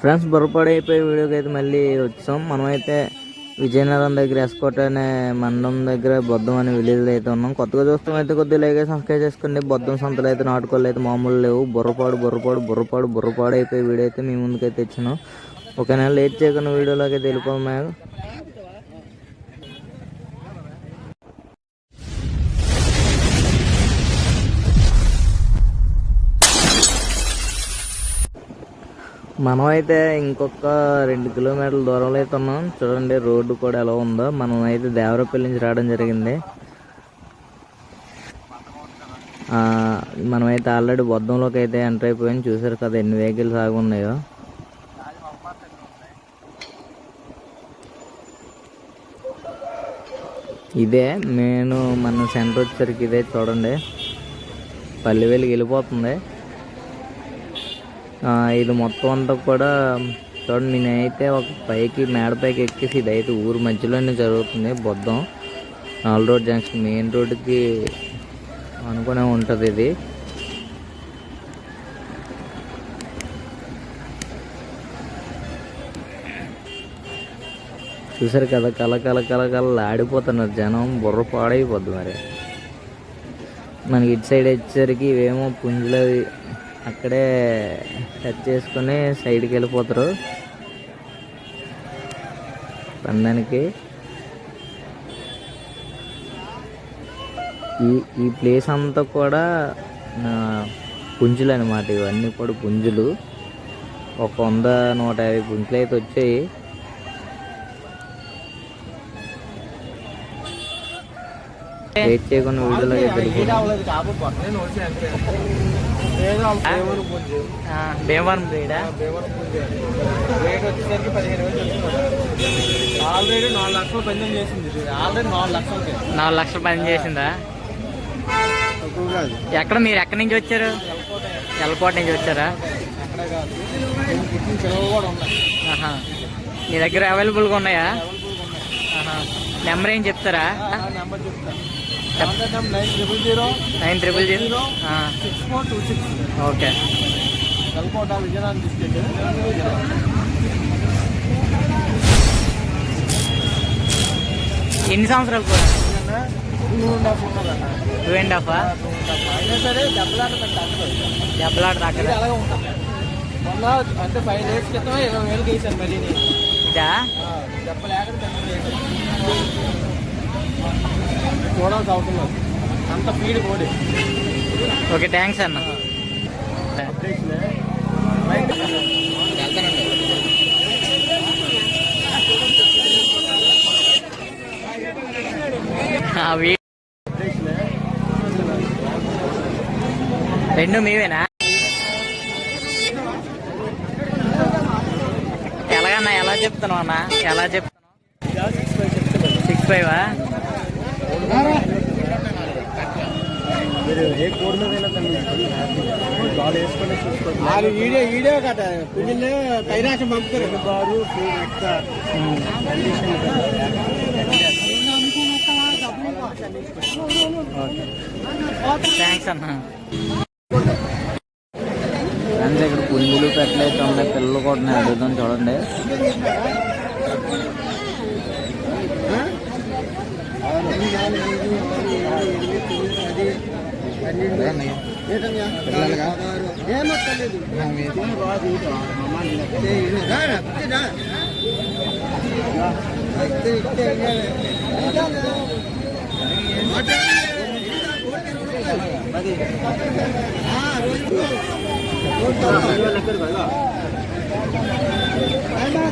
Friends బొరపాడు అయిపోయి వీడియోకి అయితే మళ్ళీ వచ్చాం. మనమైతే విజయనగరం దగ్గర ఎస్కోట అనే మండలం దగ్గర బొద్దం అనే విలేజ్ అయితే ఉన్నాం. కొత్తగా చూస్తాం అయితే కొద్దిగా లేక సబ్స్క్రైబ్ చేసుకోండి. బొద్దం సంతలు అయితే నాటుకోళ్ళు అయితే మామూలు లేవు. బుర్రపాడు బుర్రపాడు బుర్రపాడు బుర్రపాడు అయిపోయి వీడియో అయితే మీ ముందుకైతే ఇచ్చాను ఓకేనా? లేట్ చేయకుండా వీడియోలోకి అయితే వెళ్ళిపోదాం మనం అయితే ఇంకొక రెండు కిలోమీటర్ల దూరంలో అయితే ఉన్నాం. చూడండి రోడ్డు కూడా ఎలా ఉందో. మనం అయితే దేవరపల్లి నుంచి రావడం జరిగింది. మనమైతే ఆల్రెడీ బొద్దంలోకి అయితే ఎంటర్ అయిపోయాం. చూసారు కదా ఎన్ని వెహికల్స్ ఆగి ఉన్నాయో. ఇదే నేను మన సెంటర్ వచ్చేసరికి ఇదే చూడండి. పల్లె వెళ్ళి వెళ్ళిపోతుంది. ఇది మొత్తం అంతా కూడా చూడండి నేనైతే ఒక పైకి మేడ పైకి ఎక్కేసి ఇదైతే ఊరు మధ్యలోనే జరుగుతుంది బొద్దం నాల్ రోడ్ జంక్షన్ మెయిన్ రోడ్డుకి అనుకునే ఉంటుంది ఇది. చూసారు కదా కల కల కల కల ఆడిపోతున్నారు జనం బుర్ర పాడైపోద్ది మరి. మనకి ఇటు సైడ్ వచ్చేసరికి ఇవేమో పుంజులు అక్కడే టచ్ చేసుకుని సైడ్కి వెళ్ళిపోతారు. పందానికి ఈ ఈ ప్లేస్ అంతా కూడా పుంజులు అనమాట ఇవన్నీ కూడా పుంజులు. ఒక వంద నూట యాభై పుంజులు అయితే వచ్చాయి. వెయిట్ చేయకుండా వీడియోలో భీమవరం బ్రీడా? రేట్ వచ్చేసరికి పదిహేను వేలు ఆల్రెడీ నాలుగు లక్షలు పందెం చేసింది. ఆల్రెడీ నాలుగు లక్షలకి నాలుగు లక్షలు పని చేసిందా? ఎక్కడ మీరు ఎక్కడి నుంచి వచ్చారు? ఎల్లకోట నుంచి వచ్చారా. మీ దగ్గర అవైలబుల్గా ఉన్నాయా. నెంబర్ ఏం చెప్తారా? Nine triple zero six four two six okay. Kalkota Vizianagaram district ఎన్ని సంవత్సరాలు కూడా? Two and half ఉన్నదన్న two and half two and half అయినా సరే దెబ్బలాట తగ్గదు దెబ్బలాట అలాగే మొన్న అంటే ఫైవ్ డేస్ క్రితం ఇరవై వేలు వేసాను నేను. ఇదా దెబ్బ లేకుండా చూడాల్సి లేదు అంత ఫీడ్ కోడి ఓకే థ్యాంక్స్ అన్న. రెండు మీవేనా? ఎలాగన్నా ఎలా చెప్తున్నావు అన్న? ఎలా చెప్తున్నావు సిక్స్ ఫైవ్ వాళ్ళు వీడియో వీడియో కదా పిల్లలు కైలాసం పంపుతారు. బారు థ్యాంక్స్ అన్న. ఫ్రెండ్స్ ఇక్కడ పుంజులు పెట్టలేదు. ఉన్నాయి పిల్లలు కూడా ఉన్నాయి అడుగుదాం చూడండి.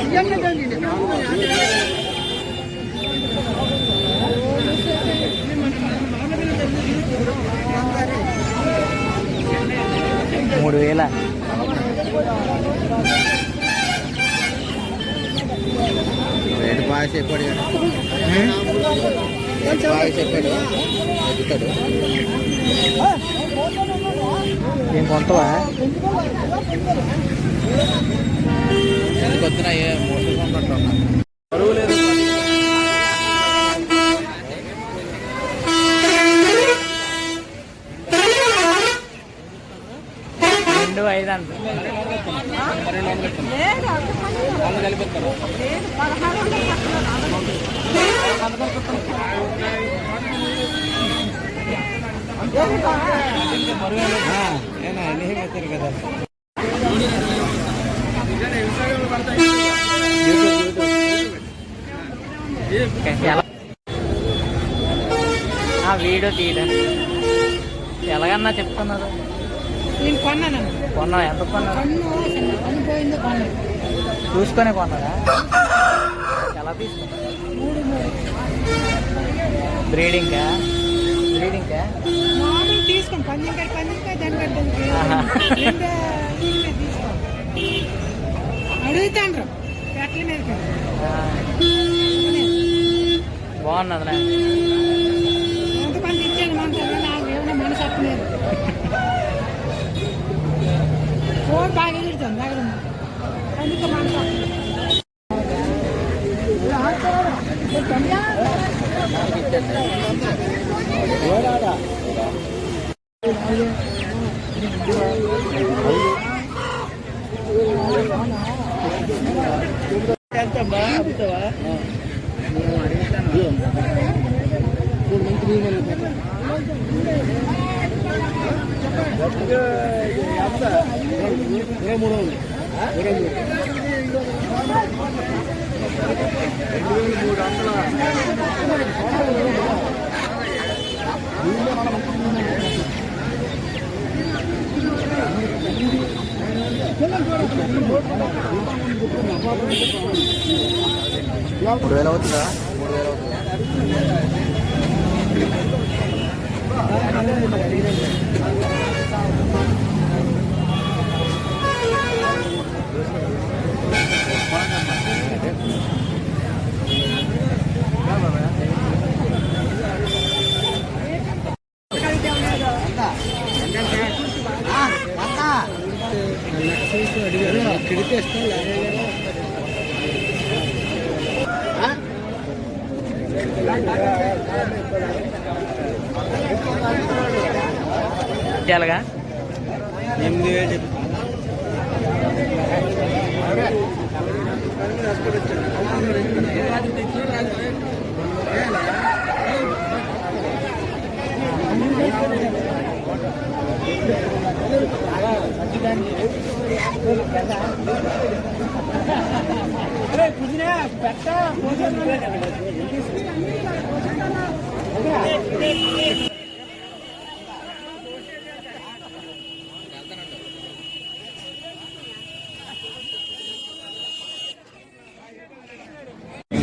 తీయండి మూడు వేల రేటు బాగా చెప్పాడు బాగా చెప్పాడు. చెప్తాడు ఏం కొంతవా? ఎందుకు వచ్చినా ఏ మోసం ఉన్నట్టు బరువు లేదు రెండు ఐదు అంత రెండు వందలు లేదు అంతమంది వాళ్ళు కలిపిస్తారు లేదు పదహారు వందలు కట్టలేదు ఏనా కదా ఆ వీడియో తీయడం ఎలాగన్నా చెప్తున్నారు. నేను కొన్నాను. కొన్నా ఎంత కొన్నారు కన్ను కన్ను పోయిందో కొన్నాను చూసుకొని కొన్నారా ఎలా తీసుకున్నారు మూడు మూడు. బ్రీడింగ్కా బ్రీడింగ్కా మామూలు తీసుకోండి పందింకాయ పందింకాయ దాని కట్టేది ఆహా. తీసుకో అడుగుతాండ్రు. పెట్టలేదు మనతో నాకు ఏమైనా మనసు అప్పలేదు. ఫోన్ బాగా ఎదురుతాను దగ్గర అందుకే మనసు అప్పలేదు ఎంతమ్మా అమ్ముతావా ఇరవై మూడు ఉంది ఇరవై మూడు రెండు వేల మూడు వందల మూడు వేలు అవుతుందా మూడు వేలు అవుతుందా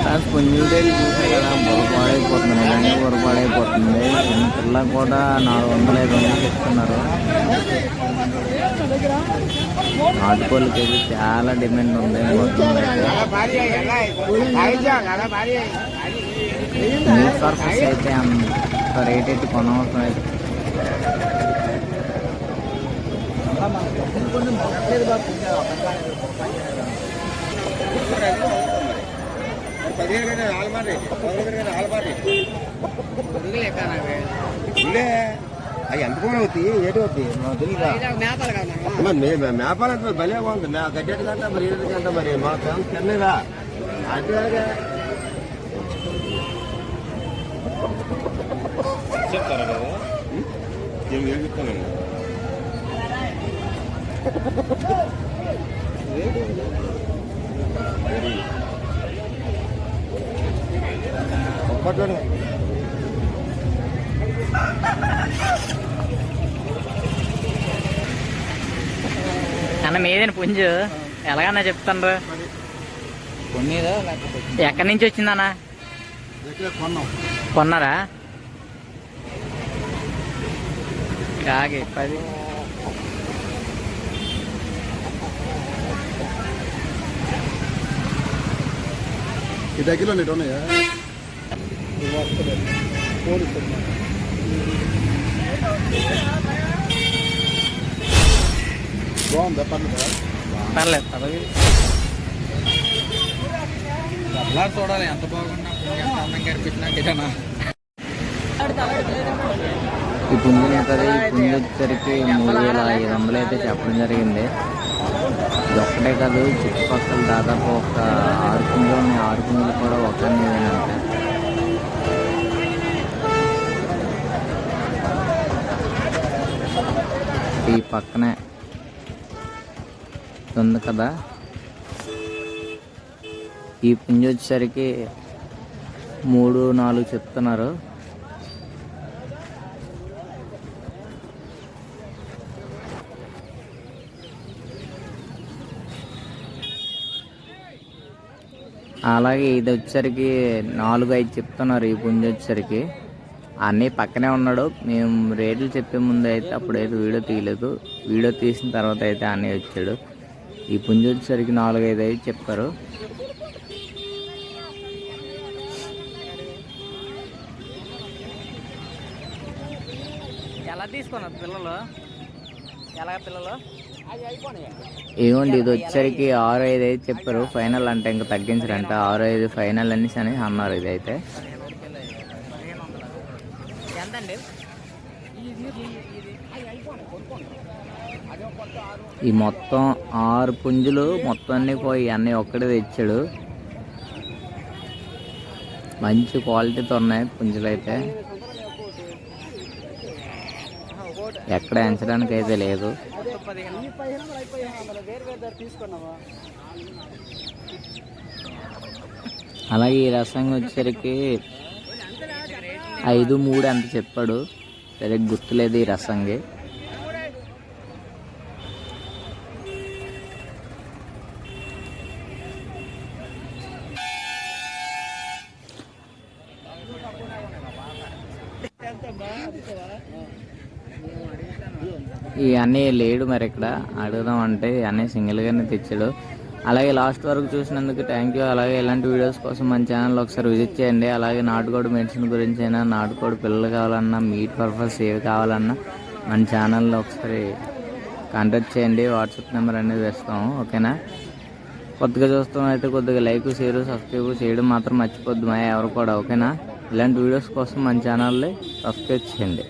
ఫ్రెండ్స్ పుంజుడేది చూసారు కదా బొరపాడైపోతుంది నిజంగా బొరపాడైపోతుంది పిల్ల కూడా నాలుగు వందల ఐదు వందలు చెప్తున్నారు నాటుకోళ్ళకి అయితే చాలా డిమాండ్ ఉంది న్యూ సర్ఫస్ అయితే అంత రేట్ అయితే కొనవసరం అయితే పదిహేను కదా ఆలమాటి పదకొండు కదా ఆలమాటి ఉండే అవి ఎంత కూడా అవుతాయి ఏటి అవుతాయి మాకు తెలియదా మరి అంటే భలే బాగుంది. మే గడ్డెట్ కంటే మరి ఏడు కంటే మరి. మా ఫ్యాన్స్ తినలేదా? అంటే చెప్తారా కదా ఏం ఏం చెప్తానండి ఒక్కటి అన్న మీదేనా పుంజు? ఎలాగన్నా చెప్తాను ఎక్కడి నుంచి వచ్చిందన్న? కొన్నాం కొన్నారా? కాగి పది ఈ దగ్గరలో నీటి ఉన్నాయా బాగుందా పర్లేదు పర్లేదు అలా చూడాలి ఎంత బాగున్నా అందంగా అనిపించినా ఈ పుంజుని అయితే ఈ పుంజు వచ్చేసరికి మూడు వేల ఐదు వందలు అయితే చెప్పడం జరిగింది. ఇది ఒక్కటే కాదు చుట్టుపక్కల దాదాపు ఒక ఆరు పుంజులు ఉన్నాయి. ఆరు పుంజులు కూడా ఒకరిని ఈ పక్కనే ఉంది కదా. ఈ పుంజు వచ్చేసరికి మూడు నాలుగు చెప్తున్నారు. అలాగే ఇది వచ్చేసరికి నాలుగు ఐదు చెప్తున్నారు ఈ పుంజ వచ్చేసరికి. అన్నీ పక్కనే ఉన్నాడు. మేము రేట్లు చెప్పే ముందు అయితే అప్పుడు అయితే వీడియో తీయలేదు. వీడియో తీసిన తర్వాత అయితే అన్నీ వచ్చాడు. ఈ పుంజ వచ్చేసరికి నాలుగు ఐదు ఐదు చెప్పారు. ఎలా తీసుకున్నారు పిల్లలు? ఎలా పిల్లలు? ఇదిగోండి ఇది వచ్చరికి ఆరు ఐదు అయితే చెప్పారు. ఫైనల్ అంటే ఇంకా తగ్గించరంట. ఆరు ఐదు ఫైనల్ అనేసి అని అన్నారు ఇది అయితే ఈ మొత్తం ఆరు పుంజులు మొత్తం అన్ని పోయి అన్నీ ఒక్కడే తెచ్చాడు. మంచి క్వాలిటీతో ఉన్నాయి పుంజులు అయితే. ఎక్కడ ఎంచడానికి అయితే లేదు. అలాగే ఈ రసంగా వచ్చేసరికి ఐదు మూడు అంత చెప్పాడు. సరిగ్గా గుర్తులేదు ఈ రసంగి. ఇవన్నీ లేడు మరి ఇక్కడ. అడుగుదాం అంటే అన్నీ సింగిల్గానే తెచ్చాడు. అలాగే లాస్ట్ వరకు చూసినందుకు థ్యాంక్ యూ అలాగే ఇలాంటి వీడియోస్ కోసం మన ఛానల్ ఒకసారి విజిట్ చేయండి. అలాగే నాటుకోడి మెడిసిన్ గురించి అయినా నాటుకోడి పిల్లలు కావాలన్నా మీట్ పర్పస్ ఏవి కావాలన్నా మన ఛానల్లో ఒకసారి కాంటాక్ట్ చేయండి. వాట్సాప్ నెంబర్ అనేది వేస్తాము. ఓకేనా? కొత్తగా చూస్తాం అయితే కొద్దిగా లైక్ షేర్ సబ్స్క్రైబ్ చేయడం మాత్రం మర్చిపోద్దు మా ఎవరు కూడా. ఓకేనా? ఇలాంటి వీడియోస్ కోసం మన ఛానల్ని సబ్స్క్రైబ్ చేయండి.